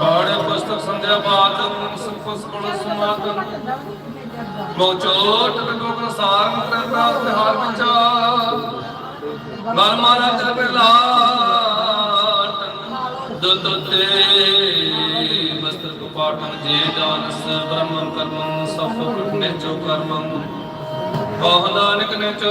ਪਾੜੇ ਪੁਸਤਕ ਸੰਧਿਆ ਬਾਦਨ ਸੁਪਸ ਕੋਲ ਸਮਾਗਮ। ਮੋਚੋਟ ਕਟੋਕ ਸਾਰੰਗ ਕਰਤਾ ਤਿਹਾਰ ਵਿਚਾਰ ਮਨ ਮਾਰਾ ਤੇ ਬਿਲਾਟ ਦੁਦਤੇ ਬਸਤਰ ਕਪਾਟਨ ਜੇ ਦਾਨਸ ਬ੍ਰਹਮੰ ਕਰਮੰ ਸਫ ਕੁਟਨੇ ਚੋ ਕਰਮੰ। ਬਹੁ ਨਾਨਕ ਨੇ ਚੋ